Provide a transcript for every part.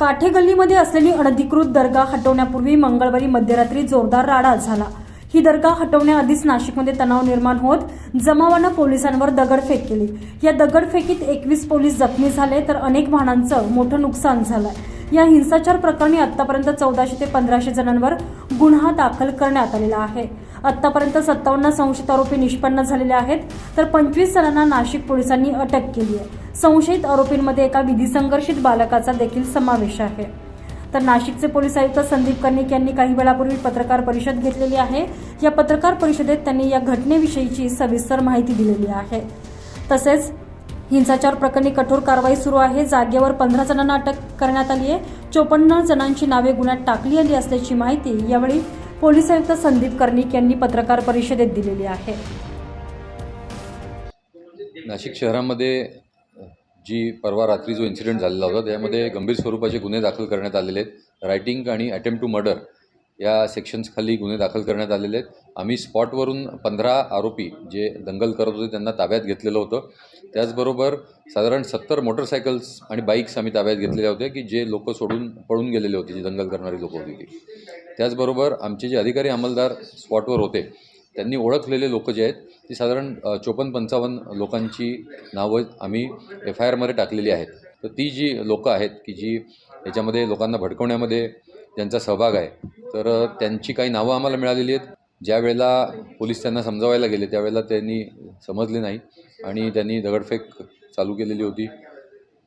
काठे गल्लीमध्ये असलेली अनधिकृत दर्गा हटवण्यापूर्वी मंगळवारी मध्यरात्री जोरदार राडा झाला. ही दर्गा हटवण्याआधीच नाशिकमध्ये तणाव निर्माण होत जमावानं पोलिसांवर दगडफेक केली. या दगडफेकीत एकवीस पोलीस जखमी झाले तर अनेक वाहनांचं मोठं नुकसान झालंय. या हिंसाचार प्रकरणी आतापर्यंत चौदाशे ते पंधराशे जणांवर गुन्हा दाखल करण्यात आलेला आहे. आतापर्यंत सत्तावन्न संशयित आरोपी निष्पन्न झालेले आहेत तर पंचवीस जणांना नाशिक पोलिसांनी अटक केली आहे. संशयित आरोपींमध्ये एका विधी संघर्षित बालकाचा देखील समावेश आहे. तर नाशिकचे पोलीस आयुक्त संदीप कर्णिक यांनी काही वेळापूर्वी पत्रकार परिषद घेतलेली आहे. या पत्रकार परिषदेत त्यांनी या घटनेविषयीची सविस्तर माहिती दिलेली आहे. तसेच हिंसाचार प्रकरणी कठोर कारवाई सुरू आहे. जागेवर पंधरा जणांना अटक करण्यात आली आहे. चोपन्न जणांची नावे गुन्ह्यात टाकली आली असल्याची माहिती यावेळी पोलीस आयुक्त संदीप कर्णिक यांनी पत्रकार परिषदेत दिलेली आहे. नाशिक शहरामध्ये जी परवा रात्री जो इन्सिडेंट झालेला होता त्यामध्ये गंभीर स्वरूपाचे गुन्हे दाखल करण्यात आलेले आहेत. रायटिंग आणि अटेम्प्ट टू मर्डर या सेक्शन्सखाली गुन्हे दाखल करण्यात आलेले आहेत. आम्ही स्पॉटवरून पंधरा आरोपी जे दंगल करत होते त्यांना ताब्यात घेतलेलं होतं. त्याचबरोबर साधारण सत्तर मोटरसायकल्स आणि बाईक्स आम्ही ताब्यात घेतलेल्या होत्या की जे लोक सोडून पळून गेलेले होते जे दंगल करणारी लोक होती ती. त्याचबरोबर आमचे जे अधिकारी अंमलदार स्पॉटवर होते त्यांनी ओळखलेले लोक जे आहेत ती साधारण चोपन्न पंचावन्न लोकांची नावं आम्ही एफ आय आरमध्ये टाकलेली आहेत. तर ती जी लोकं आहेत की जी याच्यामध्ये लोकांना भडकवण्यामध्ये ज्यांचा सहभाग आहे तर त्यांची काही नावं आम्हाला मिळालेली आहेत. ज्या वेळेला पोलीस त्यांना समजावायला गेले त्यावेळेला त्यांनी समजले नाही आणि त्यांनी दगडफेक चालू केलेली होती.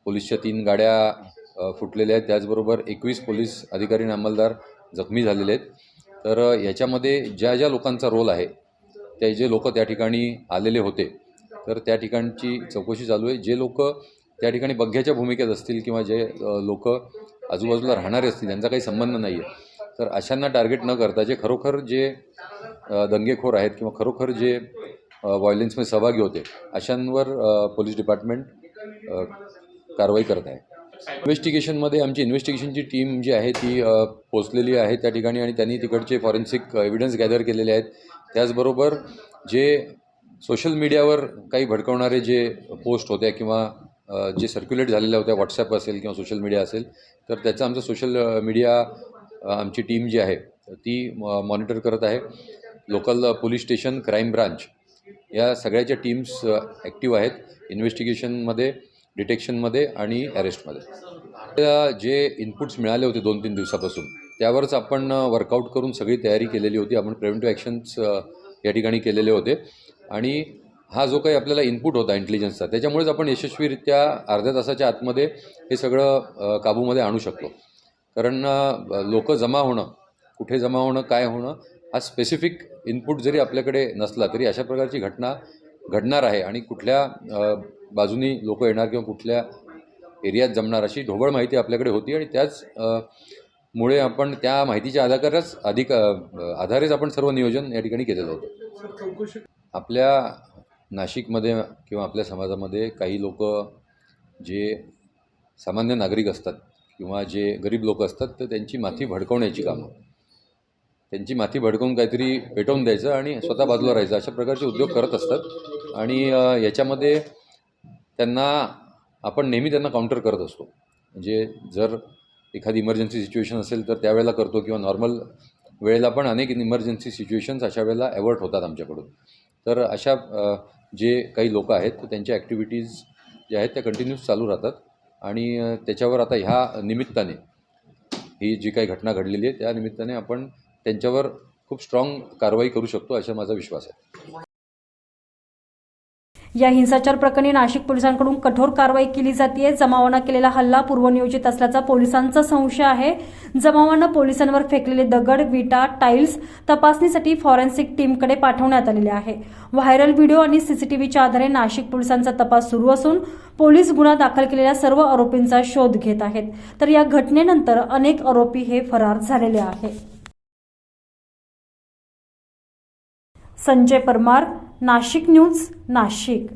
पोलीसच्या तीन गाड्या फुटलेल्या आहेत. त्याचबरोबर एकवीस पोलीस अधिकारी आणि अंमलदार जखमी झालेले आहेत. तर याच्यामध्ये ह्याच्यामध्ये ज्या ज्या लोकांचा रोल आहे ते जे लोक त्या ठिकाणी आलेले होते तर त्या ठिकाणची चौकशी चालू आहे. जे लोक त्या ठिकाणी बघ्याच्या भूमिकेत असतील किंवा जे लोक आजूबाजूला राहणारे असतील त्यांचा काही संबंध नाही आहे. तर अशांना टार्गेट न करता जे खरोखर जे दंगेखोर आहेत किंवा खरोखर जे व्हायलेन्समध्ये सहभागी होते अशांवर पोलीस डिपार्टमेंट कारवाई करत आहे. इन्व्हेस्टिगेशनमध्ये आमची इन्व्हेस्टिगेशनची टीम जी आहे ती पोचलेली आहे त्या ठिकाणी आणि त्यांनी तिकडचे फॉरेन्सिक एव्हिडन्स गॅदर केलेले आहेत. त्याचबरोबर जे सोशल मीडियावर काही भडकवणारे जे पोस्ट होत्या किंवा जे सर्क्युलेट झालेल्या होत्या व्हॉट्सॲप असेल किंवा सोशल मीडिया असेल तर त्याचं आमचं सोशल मीडिया आमची टीम जी आहे ती मॉनिटर करत आहे. Local police station crime branch या सगळ्याच्या टीम्स ॲक्टिव्ह आहेत. इन्व्हेस्टिगेशनमध्ये डिटेक्शनमध्ये आणि अरेस्टमध्ये. त्या जे इनपुट्स मिळाले होते दोन तीन दिवसापासून त्यावरच आपण वर्कआउट करून सगळी तयारी केलेली होती. आपण प्रिव्हेंटिव्ह ॲक्शन्स या ठिकाणी केलेले होते. आणि हा जो काही आपल्याला इनपुट होता इंटेलिजन्सचा त्याच्यामुळेच आपण यशस्वीरित्या अर्ध्या तासाच्या आतमध्ये हे सगळं काबूमध्ये आणू शकलो. कारण लोक जमा होणं कुठे जमा होणं काय होणं हा स्पेसिफिक इनपुट जरी आपल्याकडे नसला तरी अशा प्रकारची घटना घडणार आहे आणि कुठल्या बाजूनी लोक येणार किंवा कुठल्या एरियात जमणार अशी ढोबळ माहिती आपल्याकडे होती आणि त्याच मुळे आपण त्या माहितीच्या आधारच अधिक आधारेच आपण सर्व नियोजन या ठिकाणी केलेलं होतं. आपल्या नाशिकमध्ये किंवा आपल्या समाजामध्ये काही लोक जे सामान्य नागरिक असतात किंवा जे गरीब लोक असतात तर त्यांची माथी भडकवण्याची कामं त्यांची माथी भडकवून काहीतरी पेटवून द्यायचं आणि स्वतः बाजूला राहायचं अशा प्रकारचे उद्योग करत असतात. आणि याच्यामध्ये त्यांना आपण नेहमी त्यांना काउंटर करत असतो. म्हणजे जर एखादी इमर्जन्सी सिच्युएशन असेल तर त्यावेळेला करतो किंवा नॉर्मल वेळेला पण अनेक इमर्जन्सी सिच्युएशन्स अशा वेळेला ॲवर्ट होतात आमच्याकडून. तर अशा जे काही लोक आहेत तर त्यांच्या ॲक्टिव्हिटीज ज्या आहेत त्या कंटिन्यूस चालू राहतात. आणि त्याच्यावर आता ह्या निमित्ताने ही जी काही घटना घडलेली आहे त्या निमित्ताने आपण त्यांच्यावर खूप स्ट्रॉंग कारवाई करू शकतो असा माझा विश्वास आहे. या हिंसाचार प्रकरणी नाशिक पोलिसांकडून कठोर कारवाई केली जाते जमावानं केलेला हल्ला पूर्वनियोजित असल्याचा पोलिसांचा संशय आहे. जमावानं पोलिसांवर फेकलेले दगड विटा टाईल्स तपासणीसाठी फॉरेन्सिक टीमकडे पाठवण्यात आलेले आहे. व्हायरल व्हिडिओ आणि सीसीटीव्हीच्या आधारे नाशिक पोलिसांचा तपास सुरू असून पोलीस गुन्हा दाखल केलेल्या सर्व आरोपींचा शोध घेत आहेत. तर या घटनेनंतर अनेक आरोपी हे फरार झालेले आहे संजय परमार नाशिक न्यूज नाशिक.